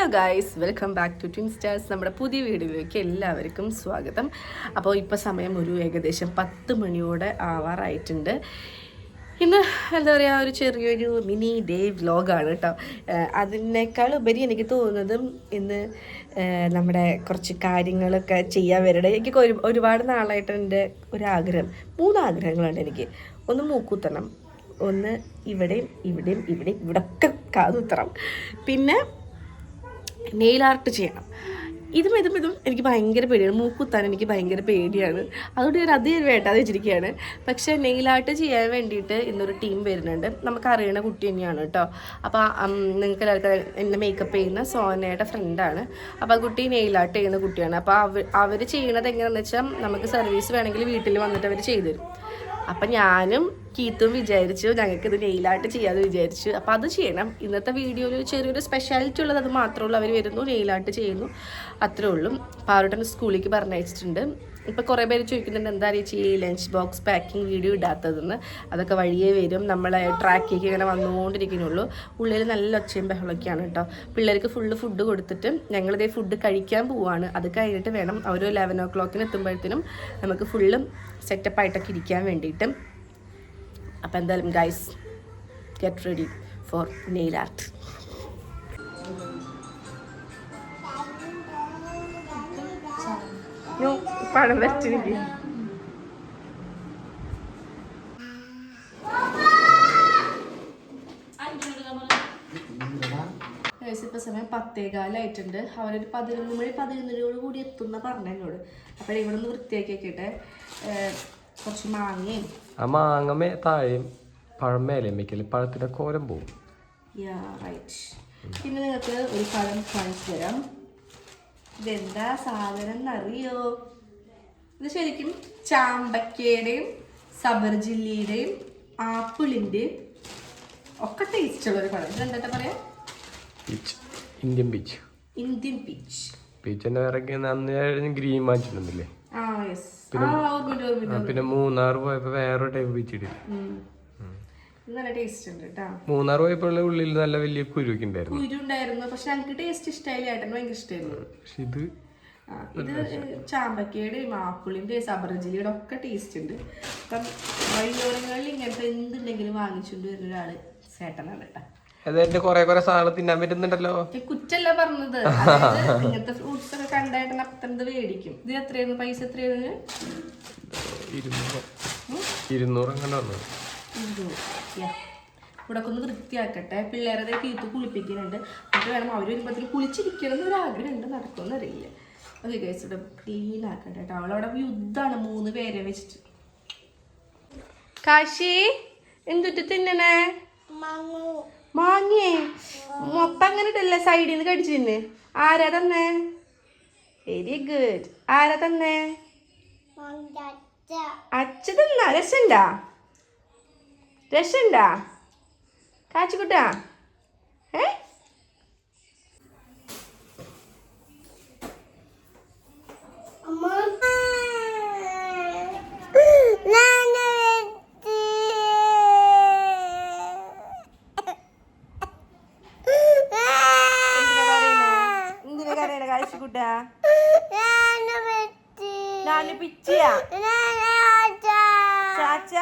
Hello guys welcome back to twin stars നമ്മുടെ പുതിയ വീഡിയോയിലേക്ക് എല്ലാവർക്കും സ്വാഗതം. അപ്പോൾ ഇപ്പോൾ സമയം ഒരു ഏകദേശം പത്ത് മണിയോടെ ആവാറായിട്ടുണ്ട്. ഇന്ന് എന്താ പറയുക ഒരു ചെറിയൊരു മിനി ഡേ വ്ലോഗാണ് കേട്ടോ അതിനേക്കാൾ ഉപരി എനിക്ക് തോന്നുന്നതും ഇന്ന് നമ്മുടെ കുറച്ച് കാര്യങ്ങളൊക്കെ ചെയ്യാൻ വരട്ടെ. എനിക്ക് ഒരു ഒരുപാട് നാളായിട്ട് എന്റെ ഒരു ആഗ്രഹം മൂന്ന് ആഗ്രഹങ്ങളുണ്ട് എനിക്ക്. ഒന്ന് മൂക്കുത്തണം ഒന്ന് ഇവിടെയും ഇവിടെയും ഇവിടെയും ഇവിടൊക്കെ കാതുത്തണം. പിന്നെ നെയിൽ ആർട്ട് ചെയ്യണം. ഇതും ഇതും ഇതും എനിക്ക് ഭയങ്കര പേടിയാണ്. മൂക്കുത്താൻ എനിക്ക് ഭയങ്കര പേടിയാണ്. അതുകൊണ്ട് ഞാൻ അധികം വേട്ടാതെ വെച്ചിരിക്കുകയാണ്. പക്ഷേ നെയിൽ ആർട്ട് ചെയ്യാൻ വേണ്ടിയിട്ട് ഇന്നൊരു ടീം വരുന്നുണ്ട്. നമുക്ക് അറിയണ കുട്ടി തന്നെയാണ് കേട്ടോ. അപ്പോൾ നിങ്ങൾക്ക് എല്ലാവർക്കും എന്നെ മേക്കപ്പ് ചെയ്യുന്ന സോനയുടെ ഫ്രണ്ടാണ് അപ്പോൾ ആ കുട്ടി നെയിൽ ആർട്ട് ചെയ്യുന്ന കുട്ടിയാണ്. അപ്പോൾ അവർ അവർ ചെയ്യണത് എങ്ങനെയാണെന്ന് വെച്ചാൽ നമുക്ക് സർവീസ് വേണമെങ്കിൽ വീട്ടിൽ വന്നിട്ട് അവർ ചെയ്തു തരും. അപ്പം ഞാനും കീത്തും വിചാരിച്ചു ഞങ്ങൾക്ക് ഇത് നെയിലായിട്ട് ചെയ്യാമെന്ന് വിചാരിച്ചു. അപ്പോൾ അത് ചെയ്യണം. ഇന്നത്തെ വീഡിയോയിൽ ചെറിയൊരു സ്പെഷ്യാലിറ്റി ഉള്ളത് അത് മാത്രമേ ഉള്ളൂ. അവർ വരുന്നു നെയിലായിട്ട് ചെയ്യുന്നു. അത്രേ ഉള്ളൂ. പാറുട്ടൻ സ്കൂളിലേക്ക് പറഞ്ഞയച്ചിട്ടുണ്ട്. ഇപ്പം കുറേ പേര് ചോദിക്കുന്നുണ്ട് എന്താ ചേച്ചി ഈ ലഞ്ച് ബോക്സ് പാക്കിംഗ് വീഡിയോ ഇടാത്തതെന്ന്. അതൊക്കെ വഴിയേ വരും. നമ്മളെ ട്രാക്കിലേക്ക് ഇങ്ങനെ വന്നുകൊണ്ടിരിക്കുന്നുള്ളൂ. ഉള്ളിൽ നല്ല ഒച്ചയും ബഹളമൊക്കെയാണ് കേട്ടോ പിള്ളേർക്ക് ഫുള്ള് ഫുഡ് കൊടുത്തിട്ട് ഞങ്ങളിതേ ഫുഡ് കഴിക്കാൻ പോവുകയാണ് അത് കഴിഞ്ഞിട്ട് വേണം അവർ ലെവൻ ഓ ക്ലോക്കിന് എത്തുമ്പോഴത്തേനും നമുക്ക് ഫുള്ളും സെറ്റപ്പായിട്ടൊക്കെ ഇരിക്കാൻ വേണ്ടിയിട്ട്. അപ്പോൾ എന്തായാലും guys get ready for nail art പണം വെച്ചിരിക്കും ഇപ്പോൾ സമയം പത്തേകാലായിട്ടുണ്ട്. അവരൊരു പതിനൊന്ന് മണി പതിനൊന്നരയോട് കൂടി എത്തുന്ന പറഞ്ഞു എന്നോട്. അപ്പോൾ ഇവിടെ നിന്ന് വെക്കട്ടെ കുറച്ച് മാങ്ങയും. ആ മാങ്ങമേ താഴെയും പഴം മേലെ വെക്കൽ. പഴത്തിന്റെ കോലം പോവും. Yeah right. പിന്നെ നിങ്ങൾക്ക് ഒരു പഴം കാണിച്ചു തരാം. ഇതെന്താ സാധനം എന്നറിയോ? ഇത് ശരിക്കും ചാമ്പക്കയുടെയും സബർജില്ലിയുടെയും ആപ്പിളിന്റെയും ഒക്കെ ടേസ്റ്റ് ഉള്ള ഒരു പഴം എന്താ പറയാ? Peach Indian peach Indian peach പീച്ചിന്റെ വേറൊക്കെ അന്ന് ഗ്രീൻ വാങ്ങിച്ചിട്ടുണ്ടല്ലേ? പിന്നെ മൂന്നാർ പോയപ്പോ വേറെ ടൈപ്പ് പീച്ച് ഇടില്ല മൂന്നാർ പോയപ്പോഴുള്ള ഉള്ളിൽ നല്ല വലിയ കുരുക്കുണ്ടായിരുന്നു കുരു ഉണ്ടായിരുന്നു. പക്ഷെ ഞങ്ങൾക്ക് ടേസ്റ്റ് ഇഷ്ടമായില്ല ഏട്ടന് ഭയങ്കര ഇഷ്ടമായിരുന്നു പക്ഷെ ഇത് ഇത് ചാമ്പക്കയുടെയും ആപ്പിളിന്റെയും സബർജിലിയുടെ ഒക്കെ ടേസ്റ്റ് ഉണ്ട്. അപ്പം വഴിയോരങ്ങളിൽ ഇങ്ങനത്തെ എന്തുണ്ടെങ്കിലും വാങ്ങിച്ചുകൊണ്ട് വരുന്ന ഒരാൾ ചേട്ടനാണ് കേട്ടോ. അത് എന്റെ കൊറേ കൊറേ സാധനം തിന്നാൻ പറ്റുന്നുണ്ടല്ലോ. കുറ്റല്ല പറഞ്ഞത്? ഇങ്ങനത്തെ ഫ്രൂട്ട്സ് ഒക്കെ കണ്ടായിട്ട് അപ്പത്തത് മേടിക്കും. ഇത് എത്രയായിരുന്നു? പൈസ എത്രയായിരുന്നു? ഇരുന്നൂറ്. അങ്ങനെ. ഇവിടെ ഒന്ന് വൃത്തിയാക്കട്ടെ. പിള്ളേരെ തീർത്ത് കുളിപ്പിക്കുന്നുണ്ട്. എന്നിട്ട് വേണം അവർ വരുമ്പോഴത്തേക്ക് കുളിച്ചിരിക്കണം എന്നൊരു ആഗ്രഹമുണ്ട് നടക്കുമെന്ന് ഗൈസ് ഇവിടെ ക്ലീൻ ആക്കട്ടെ കേട്ടോ. അവളവിടെ യുദ്ധമാണ്. മൂന്ന് പേരെ വെച്ചിട്ട്. കാശി എന്തുട്ട് തിന്നണേ? മാങ്ങേ. മൊത്തം അങ്ങനെ ഇട്ടല്ലേ സൈഡിൽ നിന്ന് കടിച്ചു തിന്ന് ആരാ തന്നേ? വെരി ഗുഡ് ആരാ തന്നേ? അച്ഛ. തന്ന? രസണ്ടാ രസണ്ടാ കാച്ചിക്കുട്ടാ? ഏ എന്തിനാ കരയണ കാശിക്കുട്ടാ നാല് പിച്ചിയാ ചാച്ച?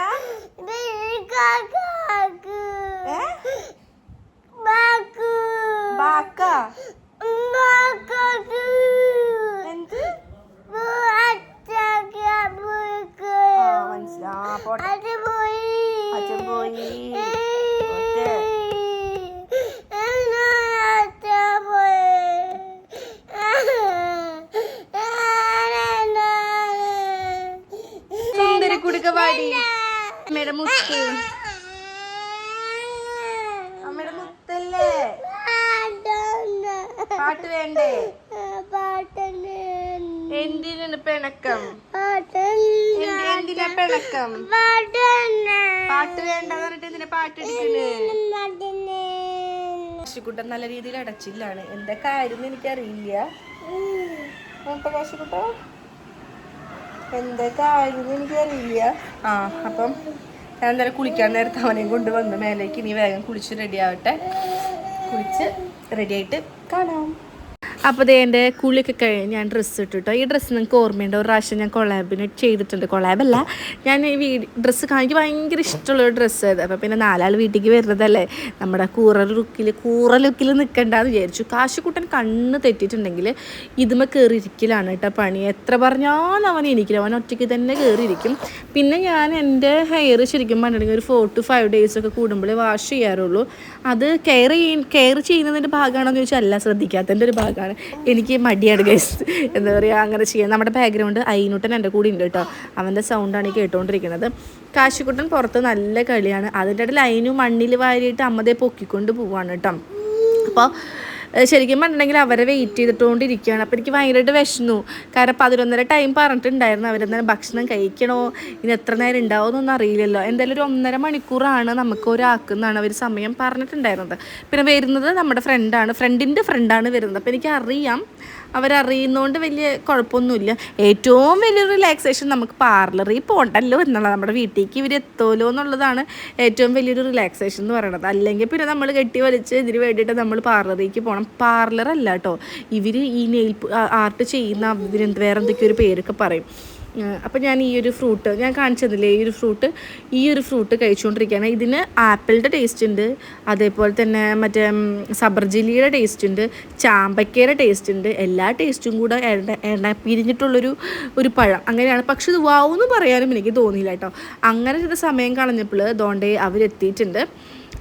ബാക്ക. എന്ത്? മനസ്സിലാ. പോട്ടെ. അച്ഛൻ പോയി ഓക്കേ. സുന്ദരി കുടുക്ക പാടി അമ്മയുടെ മുത്ത്. അമ്മയുടെ മുത്തല്ലേ? പാട്ട് വേണ്ടേ? എന്തിനാണ് പിണക്കം? എന്ത്- എന്തിനാ പിണക്കം? പാട്ട് വേണ്ട പറഞ്ഞിട്ട് എന്തിനാ പാട്ട് എടുക്കണേ? കാശിക്കുട്ടൻ നല്ല രീതിയിൽ അടച്ചില്ലാണ്. എന്താ കാര്യം എനിക്കറിയില്ല. നോട്ടെ കാശിക്കുട്ട എന്താ കാര്യം എനിക്കറിയില്ല. ആ അപ്പം ഞാൻ എന്തായാലും കുളിക്കാൻ നേരത്തെ അവനെയും കൊണ്ട് വന്ന്. മേലേക്ക് ഇനി വേഗം കുളിച്ച് റെഡി ആവട്ടെ. കുളിച്ച് റെഡി ആയിട്ട് കാണാം. അപ്പോൾ ദേ എന്റെ കുളിയൊക്കെ കഴിഞ്ഞ് ഞാൻ ഡ്രസ്സ് ഇട്ടിട്ടോ. ഈ ഡ്രസ്സ് നിങ്ങൾക്ക് ഓർമ്മയുണ്ട്? ഒരു പ്രാവശ്യം ഞാൻ കൊളാബിന് ചെയ്തിട്ടുണ്ട്. കൊളാബല്ല ഞാൻ ഈ വീ ഡ്രസ്സ് കാണിക്ക് ഭയങ്കര ഡ്രസ്സ് അത് അപ്പോൾ പിന്നെ നാലാൾ വീട്ടിലേക്ക് വരുന്നതല്ലേ. നമ്മുടെ കൂറ ലുക്കിൽ കൂറ ലുക്കിൽ നിൽക്കണ്ടെന്ന് വിചാരിച്ചു. കാശിക്കുട്ടൻ കണ്ണ് തെറ്റിയിട്ടുണ്ടെങ്കിൽ ഇതുമ കയറിയിരിക്കലാണ് കേട്ടോ പണി. എത്ര പറഞ്ഞാലും അവൻ എനിക്കില്ല. അവൻ ഒറ്റയ്ക്ക് തന്നെ കയറിയിരിക്കും പിന്നെ ഞാൻ എന്റെ ഹെയർ ശരിക്കും പറഞ്ഞിട്ടുണ്ടെങ്കിൽ ഒരു ഫോർ ടു ഫൈവ് ഡേയ്സ് ഒക്കെ കൂടുമ്പോഴേ വാഷ് ചെയ്യാറുള്ളൂ. അത് കെയർ ചെയ്യ കെയർ ചെയ്യുന്നതിന്റെ ഭാഗമാണെന്ന് ചോദിച്ചാൽ അല്ല ശ്രദ്ധിക്കാത്തതിന്റെ ഒരു ഭാഗമാണ്. എനിക്ക് മടിയാണ് ഗൈസ് എന്താ പറയുക അങ്ങനെ ചെയ്യാൻ. നമ്മുടെ ബാക്ക്ഗ്രൗണ്ട് അയിനുട്ടൻ എന്റെ കൂടെ ഉണ്ട് കേട്ടോ. അവന്റെ സൗണ്ടാണ് കേട്ടുകൊണ്ടിരിക്കുന്നത് കാശിക്കുട്ടൻ പുറത്ത് നല്ല കളിയാണ്. അതിന്റെ ഇടയിൽ അയിനു മണ്ണിൽ വാരിയിട്ട് അമ്മതേ പൊക്കിക്കൊണ്ട് പോവാണ് കേട്ടോ. അപ്പോൾ ശരിക്കും പറഞ്ഞിട്ടുണ്ടെങ്കിൽ അവരെ വെയിറ്റ് ചെയ്തിട്ടുകൊണ്ടിരിക്കുകയാണ്. അപ്പോൾ എനിക്ക് ഭയങ്കരമായിട്ട് വിശന്നു കാരണം പതിനൊന്നര ടൈം പറഞ്ഞിട്ടുണ്ടായിരുന്നു അവരെന്തായാലും ഭക്ഷണം കഴിക്കണോ? ഇനി എത്ര നേരം ഉണ്ടാവുമെന്നൊന്നും അറിയില്ലല്ലോ. എന്തായാലും ഒരു ഒന്നര മണിക്കൂറാണ് നമുക്ക് ഒരാൾക്കെന്നാണ് അവർ സമയം പറഞ്ഞിട്ടുണ്ടായിരുന്നത്. പിന്നെ വരുന്നത് നമ്മുടെ ഫ്രണ്ടാണ് ഫ്രണ്ടിന്റെ ഫ്രണ്ടാണ് വരുന്നത്. അപ്പോൾ എനിക്കറിയാം അവരറിയുന്നതുകൊണ്ട് വലിയ കുഴപ്പമൊന്നുമില്ല ഏറ്റവും വലിയ റിലാക്സേഷൻ നമുക്ക് പാർലറിൽ പോകണ്ടല്ലോ എന്നുള്ളത്. നമ്മുടെ വീട്ടിലേക്ക് ഇവർ എത്തുമല്ലോ എന്നുള്ളതാണ് ഏറ്റവും വലിയൊരു റിലാക്സേഷൻ എന്ന് പറയുന്നത് അല്ലെങ്കിൽ പിന്നെ നമ്മൾ കെട്ടി വലിച്ച് ഇതിന് വേണ്ടിയിട്ട് നമ്മൾ പാർലറിലേക്ക് പോകണം പാർലറല്ല കേട്ടോ ഇവർ ഈ നെയിൽ ആർട്ട് ചെയ്യുന്ന ഇതിന് വേറെ എന്തൊക്കെയോ ഒരു പേരൊക്കെ പറയും. അപ്പം ഞാൻ ഈ ഒരു ഫ്രൂട്ട് ഞാൻ കാണിച്ചു തന്നില്ലേ ഈ ഒരു ഫ്രൂട്ട് ഈ ഒരു ഫ്രൂട്ട് കഴിച്ചുകൊണ്ടിരിക്കുകയാണ് ഇതിന് ആപ്പിളിന്റെ ടേസ്റ്റ് ഉണ്ട് അതേപോലെ തന്നെ മറ്റേ സബർജിലിയുടെ ടേസ്റ്റ് ഉണ്ട് ചാമ്പക്കയുടെ ടേസ്റ്റ് ഉണ്ട് എല്ലാ ടേസ്റ്റും കൂടെ എണ്ണ എണ്ണ പിരിഞ്ഞിട്ടുള്ളൊരു ഒരു പഴം അങ്ങനെയാണ്. പക്ഷെ ഇത് വാവെന്ന് പറയാനും എനിക്ക് തോന്നിയില്ല കേട്ടോ. അങ്ങനെ ചില സമയം കളഞ്ഞപ്പോൾ ദോണ്ടേ അവരെത്തിയിട്ടുണ്ട്.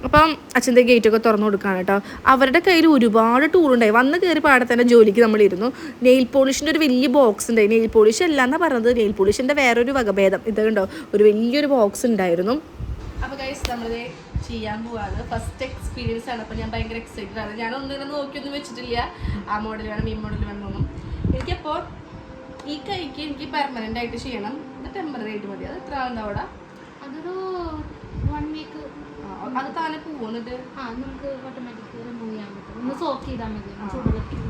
അപ്പം അച്ഛന്റെ ഗേറ്റൊക്കെ തുറന്നു കൊടുക്കുകയാണ് കേട്ടോ. അവരുടെ കയ്യിൽ ഒരുപാട് ടൂറുണ്ടായി വന്ന് കയറി പാടെ തന്നെ ജോലിക്ക് നമ്മളിരുന്നു. നെയിൽ പോളിഷിന്റെ ഒരു വലിയ ബോക്സ് ഉണ്ടായി. നെയിൽ പോളിഷ് അല്ല എന്നാണ് പറഞ്ഞത്. നെയിൽ പോളിഷിന്റെ വേറൊരു വകഭേദം. ഇത് കണ്ടോ? ഒരു വലിയൊരു ബോക്സ് ഉണ്ടായിരുന്നു. അപ്പോൾ ഗൈസ് നമ്മളിത് ചെയ്യാൻ പോവാണ്. ഫസ്റ്റ് എക്സ്പീരിയൻസ് ആണ്. അപ്പോൾ ഞാൻ ഭയങ്കര എക്സൈറ്റഡ് ആണ്. ഞാൻ ഒന്നും ഇങ്ങനെ നോക്കിയൊന്നും വെച്ചിട്ടില്ല. ആ മോഡൽ വേണം ഈ മോഡൽ വേണമെന്നൊന്നും എനിക്കപ്പോൾ ഈ കൈക്ക് എനിക്ക് പെർമനന്റ് ആയിട്ട് ചെയ്യണം. ഇത് ടെമ്പററി ആയിട്ട് മതി. അത് എത്ര ആളുണ്ട് അവിടെ? അതൊരു വൺ വീക്ക് അത് താനെ പോകുന്നിട്ട് ആ നമുക്ക് ഓട്ടോമാറ്റിക് റിമൂവ് ചെയ്യാൻ പറ്റും. ഒന്ന് സോക്ക് ചെയ്താൽ മതി. ചൂടുവെള്ളത്തിൽ.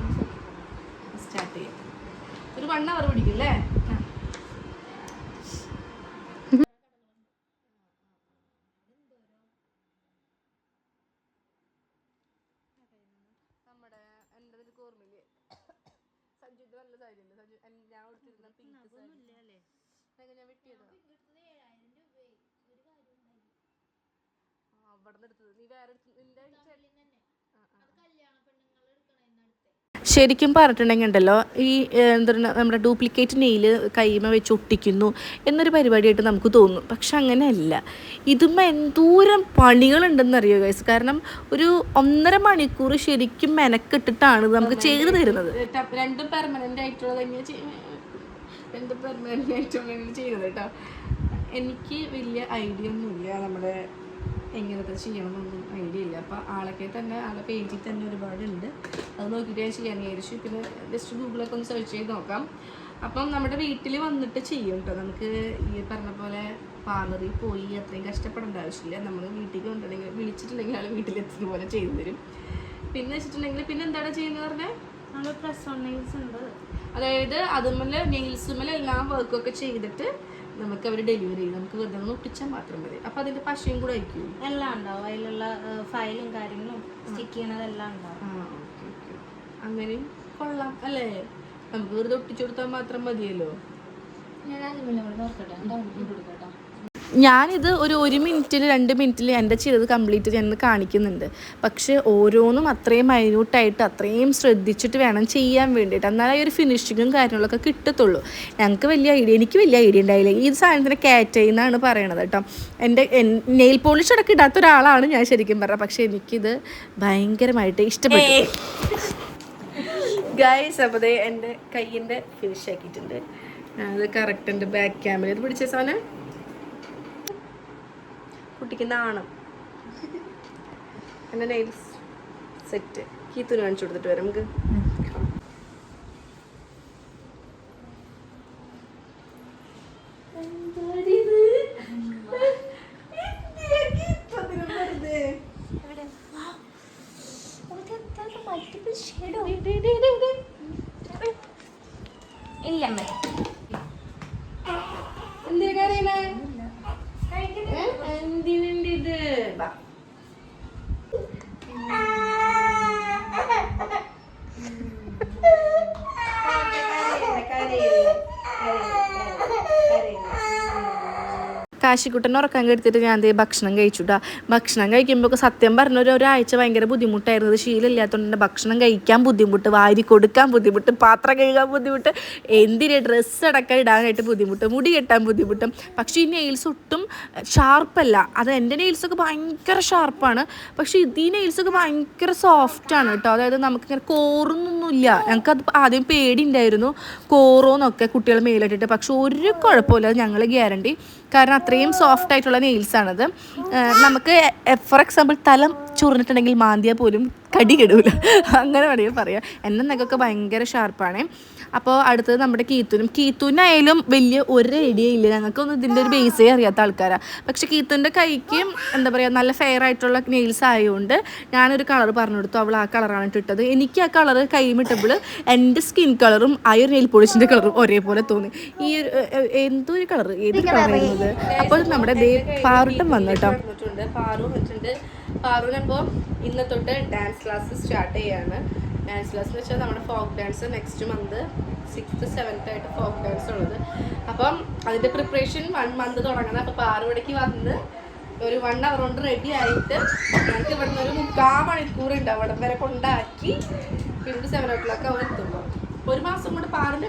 സ്റ്റാർട്ട് ചെയ്യാം. ഒരു വൺ അവർ പിടിക്കും അല്ലേ? നമ്മുടെ എന്റെ ഒരു ഓർമ്മയില്ലേ നല്ല സാരി ഉണ്ട് സഞ്ജു ഞാൻ കൊടുത്തിരുന്ന പിങ്ക് സാരി. ഞാൻ വെട്ടിയതാ. എടുത്തത് നീ വേറെ. ശരിക്കും പറഞ്ഞിട്ടുണ്ടെങ്കിൽ ഉണ്ടല്ലോ ഈ എന്താണ് എന്താ പറയുക നമ്മുടെ ഡ്യൂപ്ലിക്കേറ്റ് നെയിൽ കൈമ വെച്ച് ഒട്ടിക്കുന്നു എന്നൊരു പരിപാടിയായിട്ട് നമുക്ക് തോന്നും. പക്ഷെ അങ്ങനെയല്ല. ഇതുമ്മ എന്തോരം പണികളുണ്ടെന്ന് അറിയോ ഗൈസ് കാരണം ഒരു ഒന്നര മണിക്കൂർ ശരിക്കും മെനക്കെട്ടിട്ടാണ് നമുക്ക് ചെയ്തു തരുന്നത്. രണ്ടും പെർമനന്റ് ആയിട്ടുള്ളത് രണ്ടും പെർമനന്റ് ആയിട്ടുള്ള ചെയ്യുന്നത് കേട്ടോ എനിക്ക് വലിയ ഐഡിയ ഒന്നുമില്ല. നമ്മുടെ എങ്ങനത്തെ ചെയ്യണമെന്നൊന്നും ഐഡിയ ഇല്ല. അപ്പോൾ ആളൊക്കെ തന്നെ ആളെ പേജിൽ തന്നെ ഒരുപാടുണ്ട്. അത് നോക്കിയിട്ട് ഞാൻ ചെയ്യാൻ വിചാരിച്ചു. പിന്നെ ജസ്റ്റ് ഗൂഗിളൊക്കെ ഒന്ന് സെർച്ച് ചെയ്ത് നോക്കാം. അപ്പം നമ്മുടെ വീട്ടിൽ വന്നിട്ട് ചെയ്യും കേട്ടോ നമുക്ക് ഈ പറഞ്ഞ പോലെ പാർലറിൽ പോയി അത്രയും കഷ്ടപ്പെടേണ്ട ആവശ്യമില്ല. നമ്മൾ വീട്ടിലേക്ക് വന്നിട്ടുണ്ടെങ്കിൽ വിളിച്ചിട്ടുണ്ടെങ്കിൽ ആൾ വീട്ടിലെത്തുന്ന പോലെ ചെയ്തു തരും. പിന്നെ വെച്ചിട്ടുണ്ടെങ്കിൽ പിന്നെ എന്താണ് ചെയ്യുന്നത് പറഞ്ഞാൽ നമ്മൾ പ്രസ് ഓൺ നെയിൽസ് ഉണ്ട്. അതായത് അതുമല്ല നെയിൽസുമല്ല എല്ലാം വർക്കൊക്കെ ചെയ്തിട്ട് നമുക്ക് അവർ ഡെലിവറി ചെയ്യും. നമുക്ക് വെറുതെ ഒന്ന് ഒട്ടിച്ചാൽ മാത്രം മതി. അപ്പോൾ അതിന്റെ പശയും കൂടെ ആയിരിക്കും. എല്ലാം ഉണ്ടാവും. അതിലുള്ള ഫയലും കാര്യങ്ങളും സ്റ്റിക്ക് ചെയ്യണതെല്ലാം ഉണ്ടാവും. ആ ഓക്കെ ഓക്കെ. അങ്ങനെയും കൊള്ളാം. അല്ലേ? നമുക്ക് വെറുതെ ഒട്ടിച്ചു കൊടുത്താൽ മാത്രം മതിയല്ലോ. ഞാൻ കൂടെ നോക്കട്ടെ കൊടുക്കട്ടോ ഞാനിത് ഒരു ഒരു മിനിറ്റിൽ രണ്ട് മിനിറ്റിൽ എന്റെ ചെയ്തത് കംപ്ലീറ്റ് ഞാൻ കാണിക്കുന്നുണ്ട്. പക്ഷേ ഓരോന്നും അത്രയും മൈന്യൂട്ടായിട്ട് അത്രയും ശ്രദ്ധിച്ചിട്ട് വേണം ചെയ്യാൻ വേണ്ടിയിട്ട്. എന്നാലേ ഒരു ഫിനിഷിങ്ങും കാര്യങ്ങളൊക്കെ കിട്ടത്തുള്ളൂ. ഞങ്ങൾക്ക് വലിയ ഐഡിയ എനിക്ക് വലിയ ഐഡിയ ഉണ്ടായില്ല. ഈ സാധനത്തിന് കാറ്റൈ എന്നാണ് പറയണത് കേട്ടോ. എന്റെ നെയിൽ പോളിഷ് അടക്കം ഇടാത്ത ഒരാളാണ് ഞാൻ ശരിക്കും പറഞ്ഞത്. പക്ഷേ എനിക്കിത് ഭയങ്കരമായിട്ട് ഇഷ്ടപ്പെട്ടു. ഗൈസ് അപ്പോൾ എന്റെ കയ്യിന്റെ ഫിനിഷ് ആക്കിയിട്ടുണ്ട്. അത് കറക്റ്റ് എന്റെ ബാക്ക് ക്യാമറ ഇത് പിടിച്ച സാധനം? കുട്ടിക്ക് നാണം എന്റെ നെയിൽസ് സെറ്റ് കീത്തുന് കാണിച്ചു കൊടുത്തിട്ട് വരാം നമുക്ക് ഇല്ല എന്തിനാ കരയണേ ഏ? എന്തിനുണ്ട് ഇത് ബാ. കാശിക്കുട്ടനെ ഉറക്കാൻ കെടുത്തിട്ട് ഞാൻ ദേ ഭക്ഷണം കഴിച്ചുട്ടാ. ഭക്ഷണം കഴിക്കുമ്പോൾ സത്യം പറഞ്ഞ ഒരു ഒരാഴ്ച ഭയങ്കര ബുദ്ധിമുട്ടായിരുന്നത് ശീലമില്ലാത്തതുകൊണ്ട് എന്റെ ഭക്ഷണം കഴിക്കാൻ ബുദ്ധിമുട്ട് വാരി കൊടുക്കാൻ ബുദ്ധിമുട്ട് പാത്രം കഴുകാൻ ബുദ്ധിമുട്ട് എന്തിന് ഡ്രസ്സ് അടക്കം ഇടാനായിട്ട് ബുദ്ധിമുട്ട് മുടി കെട്ടാൻ ബുദ്ധിമുട്ടും. പക്ഷേ ഈ നെയിൽസ് ഒട്ടും ഷാർപ്പല്ല അത് എന്റെ നെയിൽസൊക്കെ ഭയങ്കര ഷാർപ്പാണ് പക്ഷേ ഇത് ഈ നെയിൽസൊക്കെ ഭയങ്കര സോഫ്റ്റാണ് കേട്ടോ. അതായത് നമുക്ക് നമുക്കിങ്ങനെ കോറുന്നൊന്നുമില്ല. ഞങ്ങൾക്കത് ആദ്യം പേടി ഉണ്ടായിരുന്നു കോറോന്നൊക്കെ കുട്ടികൾ മേലിട്ടിട്ട്. പക്ഷെ ഒരു കുഴപ്പമില്ല. ഞങ്ങൾ ഗ്യാരണ്ടി കാരണം അത്രയും സോഫ്റ്റ് ആയിട്ടുള്ള നെയിൽസാണത് നമുക്ക് ഫോർ എക്സാമ്പിൾ തലം ചുറിഞ്ഞിട്ടുണ്ടെങ്കിൽ മാന്തിയാൽ പോലും കടി കെടൂല അങ്ങനെ വേണമെങ്കിൽ പറയാം. എന്റെ നഖമൊക്കെ ഭയങ്കര ഷാർപ്പാണ്. അപ്പോൾ അടുത്തത് നമ്മുടെ കീത്തുനും. കീത്തുനായാലും വലിയ ഒരു ഐഡിയ ഇല്ല. ഞങ്ങൾക്കൊന്നും ഇതിന്റെ ഒരു ബേസേ അറിയാത്ത ആൾക്കാരാണ് പക്ഷെ കീത്തുന്റെ കൈക്ക് എന്താ പറയുക നല്ല ഫെയർ ആയിട്ടുള്ള നെയിൽസ് ആയതുകൊണ്ട് ഞാനൊരു കളർ പറഞ്ഞു കൊടുത്തു. അവൾ ആ കളറാണ് ഇട്ടിട്ടത്. എനിക്ക് ആ കളർ കൈമിട്ടപ്പോൾ എന്റെ സ്കിൻ കളറും ആ ഒരു നെയിൽ പോളിഷിന്റെ കളറും ഒരേപോലെ തോന്നി. ഈ ഒരു എന്തോ ഒരു കളർ ഏത് കളർ അപ്പോൾ നമ്മുടെ പാറുട്ടം വന്നു കേട്ടോ. പാറു വെച്ചിട്ടുണ്ട്. പാറുവിനപ്പോൾ ഇന്ന് തൊട്ട് ഡാൻസ് ക്ലാസ് സ്റ്റാർട്ട് ചെയ്യാണ്. ഡാൻസ് ക്ലാസ് എന്ന് വെച്ചാൽ നമ്മുടെ folk dance next month sixth seventh ആയിട്ട് ഫോക്ക് ഡാൻസ് ഉള്ളത്. അപ്പം അതിന്റെ പ്രിപ്പറേഷൻ വൺ മന്ത് തുടങ്ങണം. അപ്പോൾ മണിക്ക് വന്ന് ഒരു വൺ അവർ കൊണ്ട് റെഡി ആയിട്ട് ഞങ്ങൾക്ക് ഇവിടുന്ന് ഒരു മുക്കാൽ മണിക്കൂർ ഉണ്ട്. അവിടെ വരെ കൊണ്ടാക്കി പിന്നെ സെവൻ ഓ ക്ലോക്ക് അവർ എത്തുമ്പോൾ ഒരു മാസം കൊണ്ട് പാറിന്റെ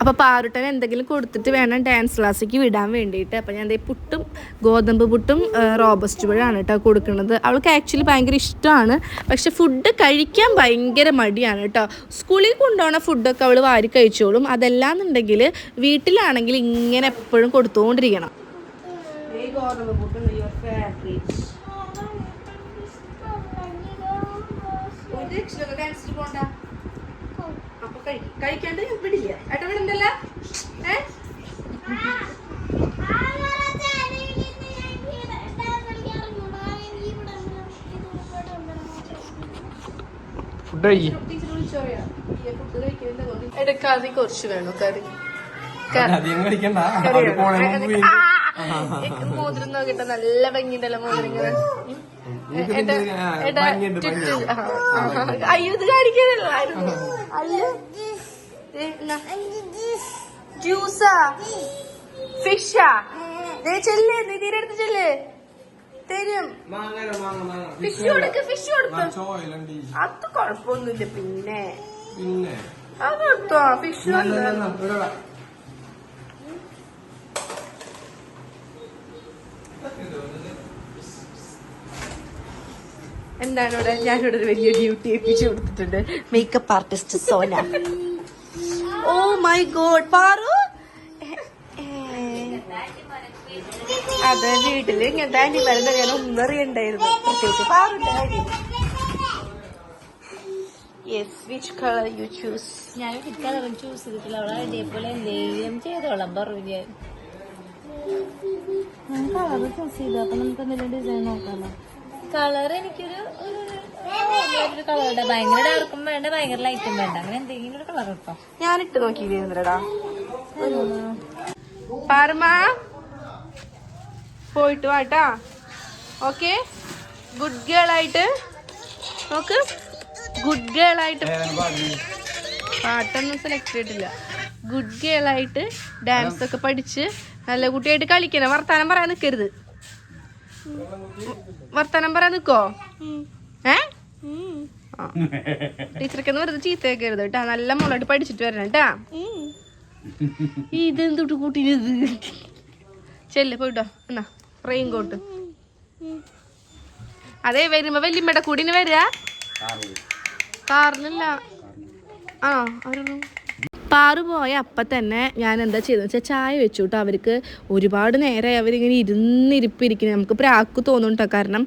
അപ്പോൾ പാറുട്ടൻ എന്തെങ്കിലും കൊടുത്തിട്ട് വേണം ഡാൻസ് ക്ലാസ്സിലേക്ക് വിടാൻ വേണ്ടിയിട്ട്. അപ്പോൾ ഞാൻ ദേ പുട്ടും ഗോതമ്പ് പുട്ടും റോബസ്റ്റ് പഴമാണ് കേട്ടോ കൊടുക്കുന്നത്. അവൾക്ക് ആക്ച്വലി ഭയങ്കര ഇഷ്ടമാണ്. പക്ഷെ ഫുഡ് കഴിക്കാൻ ഭയങ്കര മടിയാണ് കേട്ടോ. സ്കൂളിൽ കൊണ്ടുപോകുന്ന ഫുഡൊക്കെ അവൾ വാരി കഴിച്ചോളും. അതല്ലാന്നുണ്ടെങ്കിൽ വീട്ടിലാണെങ്കിൽ ഇങ്ങനെ എപ്പോഴും കൊടുത്തുകൊണ്ടിരിക്കണം ഗോതമ്പ് പുട്ടും പോണ്ട. വിടില്ല വിടണ്ടല്ല ഏ? ഫുഡ് കഴിക്കും. കുറച്ച് വേണോ? കറി. കഴിക്കണ്ട. കറി പോണേ വേണോ? മുമ്പ് ആ, ഏ, മോതിരം നോക്കിട്ട് നല്ല ഭംഗിയുണ്ടല്ലോ മോതിരങ്ങൾ അയ്യോ ഇത് കാണിക്കാനല്ലായിരുന്നു. അല്ല. ജ്യൂസാ. ഫിഷാ. ചെല്ല് നിധിയുടെ അടുത്ത് ചെല്ല്. തരും. ഫിഷ് കൊടുക്ക് ഫിഷ് കൊടുത്തു അത് കൊഴപ്പൊന്നുമില്ല പിന്നെ. അത് കൊടുത്തോ? ഫിഷ് ഇല്ല, ഇല്ല, ഇല്ല, ഇവിടെ വാ. എന്താണ് ഇവിടെ ഞാനിവിടെ ഒരു വലിയ ഡ്യൂട്ടി ഏൽപ്പിച്ചു കൊടുത്തിട്ടുണ്ട്. Makeup artist Sona. Oh my god Paru. അതെ വീട്ടിൽ ഇങ്ങനത്തെ ആന്റിമാരുടെ ഞാൻ ഒന്നും അറിയണ്ടായിരുന്നു. പ്രത്യേകിച്ച് yes which colour you choose ഞാൻ കളർ ചൂസ് ചെയ്തിട്ടില്ല. അവളെ ഇതേപോലെ എന്തെങ്കിലും ചെയ്തോളാം പറഞ്ഞു ഞാൻ. ഞാൻ കളർ ചൂസ് ചെയ്തു. അപ്പൊ നമുക്ക് എന്തെങ്കിലും ഡിസൈൻ നോക്കാമോ കളർ എനിക്കൊരു ഒരു- കളറുടെ ഭയങ്കര ഡാർക്കും വേണ്ട ഭയങ്കര ലൈറ്റും വേണ്ട. അങ്ങനെ എന്തെങ്കിലും ഒരു കളർ കിട്ടോ ഞാൻ ഇട്ട് നോക്കിയിരുന്നടാ പാർമ പോയിട്ട് വാട്ടാ ഓക്കെ? ഗുഡ് ഗേൾ ആയിട്ട് നോക്ക്. ഗുഡ് ഗേൾ ആയിട്ട് പാട്ടൊന്നും സെലക്ട് ചെയ്തിട്ടില്ല. ഗുഡ് ഗേൾ ആയിട്ട് ഡാൻസ് ഒക്കെ പഠിച്ച് നല്ല കുട്ടിയായിട്ട് കളിക്കണം വർത്താനം പറയാൻ നിൽക്കരുത് വർത്താനം പറയാൻ നിക്കോ? ഏ. ടീച്ചർക്ക് വെറുതെ ചീത്തയാക്കരുത് കേട്ടാ. നല്ല മോളായിട്ട് പഠിച്ചിട്ട് വരണം കേട്ടാ. ഇതെന്തൊട്ട് കൂട്ടിയത് ചെല്ല് പോയിട്ടോ. എന്നാ റെയിൻ കോട്ട്. അതെ വരുമ്പോ വല്യമ്മയുടെ കൂടിന് വരാ? കാറിലല്ല. ആ അവരൊന്നും പാറു പോയ അപ്പം തന്നെ ഞാൻ എന്താ ചെയ്തതെന്ന് വെച്ചാൽ ചായ വെച്ചു കേട്ടോ അവർക്ക് ഒരുപാട് നേരമായി അവരിങ്ങനെ ഇരുന്നിരിപ്പിരിക്കുന്നത് നമുക്ക് പ്രാക്ക് തോന്നും കേട്ടോ കാരണം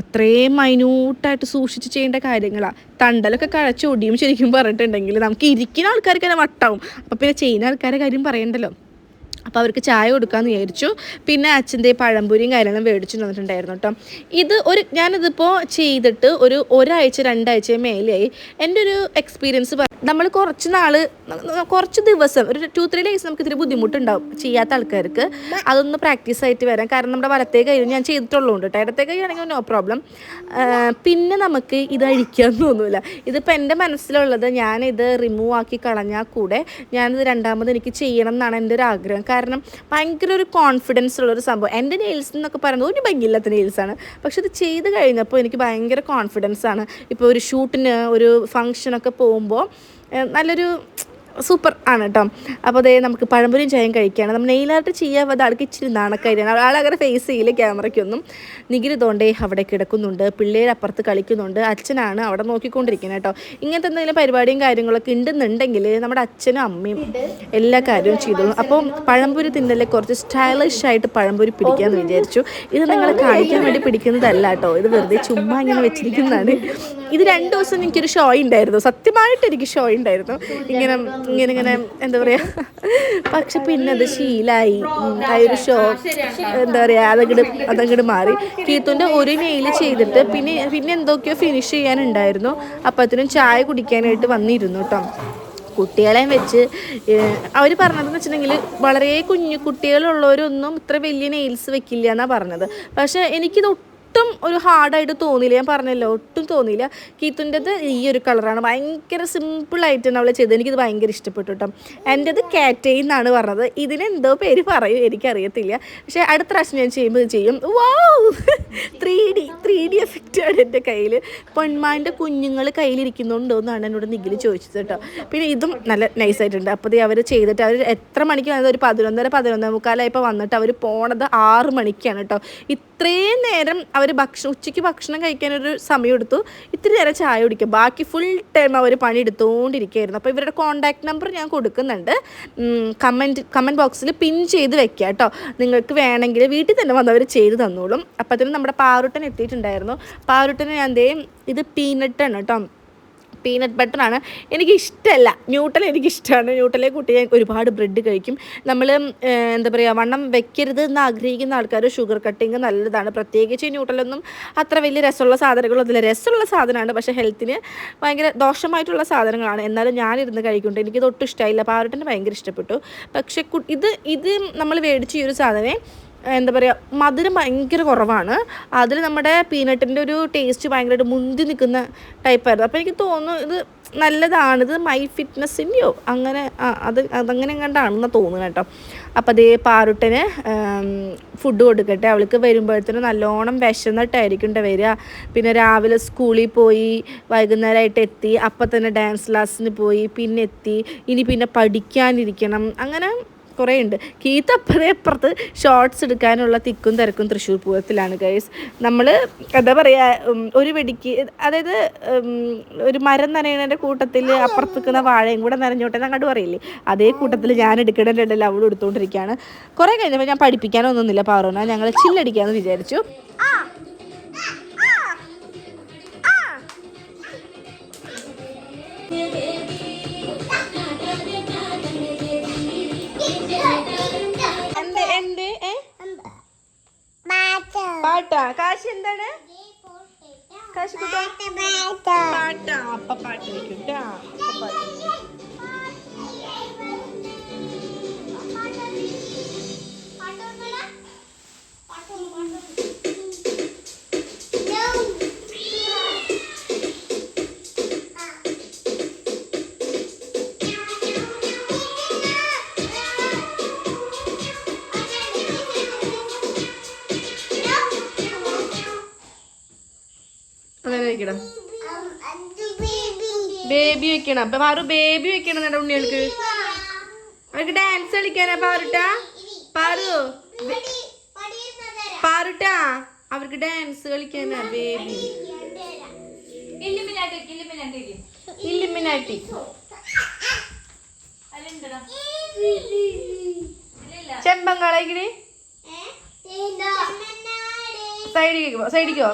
അത്രയും മൈന്യൂട്ടായിട്ട് സൂക്ഷിച്ച് ചെയ്യേണ്ട കാര്യങ്ങളാണ് തണ്ടലൊക്കെ കഴച്ചൊടിയും ശരിക്കും പറഞ്ഞിട്ടുണ്ടെങ്കിൽ നമുക്ക് ഇരിക്കുന്ന ആൾക്കാർക്ക് തന്നെ വട്ടാവും. അപ്പം പിന്നെ ചെയ്യുന്ന ആൾക്കാരെ കാര്യം പറയണ്ടല്ലോ. അപ്പോൾ അവർക്ക് ചായ കൊടുക്കാമെന്ന് വിചാരിച്ചു. പിന്നെ അച്ഛന്റെ പഴംപൊരിയും കാര്യങ്ങളും മേടിച്ചു തന്നിട്ടുണ്ടായിരുന്നു കേട്ടോ. ഇത് ഒരു ഞാനിതിപ്പോൾ ചെയ്തിട്ട് ഒരു ഒരാഴ്ച രണ്ടാഴ്ച മേലെയായി. എന്റെ ഒരു എക്സ്പീരിയൻസ് നമ്മൾ കുറച്ച് നാൾ കുറച്ച് ദിവസം ഒരു ടു ത്രീ ഡേയ്സ് നമുക്ക് ഇത്തിരി ബുദ്ധിമുട്ടുണ്ടാവും ചെയ്യാത്ത ആൾക്കാർക്ക്. അതൊന്ന് പ്രാക്ടീസ് ആയിട്ട് വരാം. കാരണം നമ്മുടെ വലത്തേ കൈ ഞാൻ ചെയ്തിട്ടുള്ളതുകൊണ്ട് കേട്ടോ. ഇടത്തേ കൈ ആണെങ്കിൽ നോ പ്രോബ്ലം പിന്നെ നമുക്ക് ഇത് അഴിക്കാൻ തോന്നില്ല ഇതിപ്പോൾ എന്റെ മനസ്സിലുള്ളത് ഞാനിത് റിമൂവ് ആക്കി കളഞ്ഞാൽ കൂടെ ഞാനിത് രണ്ടാമത് എനിക്ക് ചെയ്യണം എന്നാണ് എന്റെ ഒരു ആഗ്രഹം. കാരണം ഭയങ്കര ഒരു കോൺഫിഡൻസ് ഉള്ളൊരു സംഭവം. എന്റെ നെയിൽസ് എന്നൊക്കെ പറയുന്നത് ഒരു ഭംഗിയില്ലാത്ത നെയിൽസാണ് പക്ഷെ ഇത് ചെയ്ത് കഴിഞ്ഞപ്പോൾ എനിക്ക് ഭയങ്കര കോൺഫിഡൻസ് ആണ്. ഇപ്പോൾ ഒരു ഷൂട്ടിന് ഒരു ഫങ്ഷനൊക്കെ പോകുമ്പോൾ നല്ലൊരു സൂപ്പർ ആണ് കേട്ടോ അപ്പോൾ അതേ നമുക്ക് പഴംപൊരിയും ചായയും കഴിക്കുകയാണ് നമ്മൾ നെയിലായിട്ട് ചെയ്യാതെ ആൾക്ക് ഇച്ചിരി നാണക്കാരിയാണ് ആളങ്ങനെ ഫേസ് ചെയ്യില്ല ക്യാമറയ്ക്കൊന്നും നികിരി തോണ്ടേ അവിടെ കിടക്കുന്നുണ്ട്. പിള്ളേർ അപ്പുറത്ത് കളിക്കുന്നുണ്ട്. അച്ഛനാണ് അവിടെ നോക്കിക്കൊണ്ടിരിക്കുന്നത് കേട്ടോ ഇങ്ങനത്തെ എന്തെങ്കിലും പരിപാടിയും കാര്യങ്ങളൊക്കെ ഉണ്ടെന്നുണ്ടെങ്കിൽ നമ്മുടെ അച്ഛനും അമ്മയും എല്ലാ കാര്യവും ചെയ്തോളും അപ്പോൾ പഴംപൊരി തിന്നലെ കുറച്ച് സ്റ്റൈലിഷ് ആയിട്ട് പഴംപൊരി പിടിക്കാമെന്ന് വിചാരിച്ചു. ഇത് നിങ്ങൾ കാണിക്കാൻ വേണ്ടി പിടിക്കുന്നതല്ല കേട്ടോ ഇത് വെറുതെ ചുമ്മാ ഇങ്ങനെ വെച്ചിരിക്കുന്നതാണ്. ഇത് രണ്ട് ദിവസം എനിക്കൊരു ഷോ ഉണ്ടായിരുന്നു. സത്യമായിട്ട് എനിക്ക് ഷോ ഉണ്ടായിരുന്നു. ഇങ്ങനെ ഇങ്ങനെ ഇങ്ങനെ എന്താ പറയാ? പക്ഷെ പിന്നെ അത് ശീലായി. ആ ഒരു ഷോ എന്താ പറയാ അതങ്ങട് അതങ്ങട് മാറി. കീത്തുന്റെ ഒരു നെയിൽ ചെയ്തിട്ട് പിന്നെ പിന്നെ എന്തൊക്കെയോ ഫിനിഷ് ചെയ്യാനുണ്ടായിരുന്നു. അപ്പത്തിനും ചായ കുടിക്കാനായിട്ട് വന്നിരുന്നു കേട്ടോ കുട്ടികളെയും വെച്ച് അവർ പറഞ്ഞതെന്ന് വെച്ചിട്ടുണ്ടെങ്കിൽ വളരെ കുഞ്ഞു കുട്ടികളുള്ളവരൊന്നും ഇത്ര വലിയ നെയിൽസ് വെക്കില്ല എന്നാണ് പറഞ്ഞത്. പക്ഷേ എനിക്കിത് ഒരു ഹാർഡായിട്ട് തോന്നിയില്ല. ഞാൻ പറഞ്ഞല്ലോ ഒട്ടും തോന്നിയില്ല. കീത്തുന്റെത് ഈ ഒരു കളറാണ്. ഭയങ്കര സിമ്പിളായിട്ടാണ് അവൾ ചെയ്തത്. എനിക്കിത് ഭയങ്കര ഇഷ്ടപ്പെട്ടു കേട്ടോ. എന്റെത് കാറ്റൈ എന്നാണ് പറഞ്ഞത്. ഇതിനെന്തോ പേര് പറയും എനിക്കറിയത്തില്ല. പക്ഷേ അടുത്ത പ്രാവശ്യം ഞാൻ ചെയ്യുമ്പോൾ ചെയ്യും. Wow three D three D എഫക്റ്റാണ് എന്റെ കയ്യിൽ പൊന്മാന്റെ കുഞ്ഞുങ്ങൾ കയ്യിലിരിക്കുന്നുണ്ടോ എന്നാണ് എന്നോട് നിഖിൽ ചോദിച്ചത് കേട്ടോ. പിന്നെ ഇതും നല്ല നൈസായിട്ടുണ്ട് അപ്പോൾ അവർ ചെയ്തിട്ട് അവർ എത്ര മണിക്ക് വന്നത്? ഒരു പതിനൊന്നര പതിനൊന്നര മുക്കാലായപ്പോൾ വന്നിട്ട് അവർ പോണത് ആറ് മണിക്കാണ് കേട്ടോ. ഇത്രയും നേരം അവർ ഭക്ഷണം ഉച്ചയ്ക്ക് ഭക്ഷണം കഴിക്കാനൊരു സമയം എടുത്തു ഇത്തിരി നേരം ചായ കുടിക്കുക ബാക്കി ഫുൾ ടൈം അവർ പണി എടുത്തുകൊണ്ടിരിക്കുകയായിരുന്നു അപ്പോൾ ഇവരുടെ കോൺടാക്ട് നമ്പർ ഞാൻ കൊടുക്കുന്നുണ്ട്. കമന്റ് കമന്റ് ബോക്സിൽ പിൻ ചെയ്ത് വെക്കുക കേട്ടോ. നിങ്ങൾക്ക് വേണമെങ്കിൽ വീട്ടിൽ തന്നെ വന്നവർ ചെയ്ത് തന്നോളും. അപ്പോഴത്തേനും നമ്മുടെ പാറുട്ടൻ എത്തിയിട്ടുണ്ടായിരുന്നു. പാറുട്ടനെ ഞാൻ ദേ ഇത് പീനട്ടാണ് കേട്ടോ. പീനട്ട് ബട്ടറാണ് എനിക്ക് ഇഷ്ടമല്ല ന്യൂട്ടൽ എനിക്ക് ഇഷ്ടമാണ് ന്യൂട്ടലെ കൂട്ടി ഞാൻ ഒരുപാട് ബ്രെഡ് കഴിക്കും. നമ്മൾ എന്താ പറയുക വണ്ണം വെക്കരുത് എന്ന് ആഗ്രഹിക്കുന്ന ആൾക്കാർ ഷുഗർ കട്ടിങ് നല്ലതാണ്. പ്രത്യേകിച്ച് ന്യൂട്ടലൊന്നും അത്ര വലിയ രസമുള്ള സാധനങ്ങളൊന്നുമില്ല. രസമുള്ള സാധനമാണ്. പക്ഷേ ഹെൽത്തിന് ഭയങ്കര ദോഷമായിട്ടുള്ള സാധനങ്ങളാണ്. എന്നാലും ഞാനിരുന്ന് കഴിക്കുന്നുണ്ട്. എനിക്കിത് ഒട്ടും ഇഷ്ടമായില്ല പാവട്ടിന് ഭയങ്കര ഇഷ്ടപ്പെട്ടു. പക്ഷേ ഇത് ഇത് നമ്മൾ മേടിച്ച ഈ ഒരു സാധനം എന്താ പറയുക മധുരം ഭയങ്കര കുറവാണ്. അതിൽ നമ്മുടെ പീനട്ടിന്റെ ഒരു ടേസ്റ്റ് ഭയങ്കരമായിട്ട് മുന്തി നിൽക്കുന്ന ടൈപ്പായിരുന്നു അപ്പോൾ എനിക്ക് തോന്നുന്നു ഇത് നല്ലതാണ്. ഇത് മൈ ഫിറ്റ്നസ്സിന്റെയോ അങ്ങനെ അത് അതങ്ങനെ കണ്ടാണെന്ന് തോന്നുന്നു കേട്ടോ. അപ്പോൾ അതേ പാറുട്ടന് ഫുഡ് കൊടുക്കട്ടെ. അവൾക്ക് വരുമ്പോഴത്തേനും നല്ലോണം വിശന്നിട്ടായിരിക്കും ട്ടോ വരിക. പിന്നെ രാവിലെ സ്കൂളിൽ പോയി വൈകുന്നേരമായിട്ട് എത്തി. അപ്പം തന്നെ ഡാൻസ് ക്ലാസ്സിന് പോയി പിന്നെ എത്തി. ഇനി പിന്നെ പഠിക്കാനിരിക്കണം. അങ്ങനെ കുറേ ഉണ്ട് കീത്ത് അപ്പുറേ അപ്പുറത്ത് ഷോർട്സ് എടുക്കാനുള്ള തിക്കും തിരക്കും തൃശ്ശൂർ പൂരത്തിലാണ് ഗൈസ് നമ്മൾ എന്താ പറയുക ഒരു വെടിക്ക് അതായത് ഒരു മരം നനയുന്നതിന്റെ കൂട്ടത്തിൽ അപ്പുറത്ത് നിൽക്കുന്ന വാഴയും കൂടെ നനഞ്ഞോട്ടെ അങ്ങോട്ട് പറയില്ലേ? അതേ കൂട്ടത്തിൽ ഞാൻ എടുക്കണല്ലോ അവൾ എടുത്തുകൊണ്ടിരിക്കുകയാണ് കുറേ കഴിഞ്ഞപ്പോൾ ഞാൻ പഠിപ്പിക്കാനൊന്നുമില്ല പാറോന ഞങ്ങൾ ചില്ലടിക്കാമെന്ന് വിചാരിച്ചു. പാട്ടാ? കാശ് എന്താണ്? കാശ് പാട്ടാ അപ്പ പാട്ട് വെക്കും കേട്ടാ പാട്ട് വെക്കണം. ബേബി വെക്കണം. അപ്പൊ പാറു ബേബി വെക്കണം നല്ല ഉണ്ണികൾക്ക് അവർക്ക് ഡാൻസ് കളിക്കാനാ പാറുട്ട? പാറു പാറുട്ട അവർക്ക് ഡാൻസ് കളിക്കാനാ ബേബി ഇല്ലിമിനാട്ടി ചെമ്പങ്കളായിക്കിന് സൈഡിലേക്ക് പോ സൈഡിക്കോ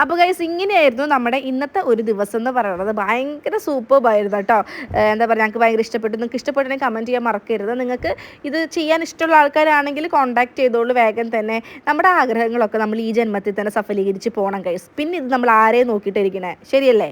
അപ്പോൾ ഗൈസ് ഇങ്ങനെയായിരുന്നു നമ്മുടെ ഇന്നത്തെ ഒരു ദിവസം എന്ന് പറയുന്നത്. ഭയങ്കര സൂപ്പർബായിരുന്നു കേട്ടോ. എന്താ പറയുക ഞങ്ങൾക്ക് ഭയങ്കര ഇഷ്ടപ്പെട്ടു. നിങ്ങൾക്ക് ഇഷ്ടപ്പെട്ടെങ്കിൽ കമന്റ് ചെയ്യാൻ മറക്കരുത്. നിങ്ങൾക്ക് ഇത് ചെയ്യാൻ ഇഷ്ടമുള്ള ആൾക്കാരാണെങ്കിൽ കോൺടാക്ട് ചെയ്തോളൂ വേഗം തന്നെ. നമ്മുടെ ആഗ്രഹങ്ങളൊക്കെ നമ്മൾ ഈ ജന്മത്തിൽ തന്നെ സഫലീകരിച്ച് പോകണം ഗൈസ് പിന്നെ ഇത് നമ്മൾ ആരെയും നോക്കിയിട്ടിരിക്കണേ ശരിയല്ലേ?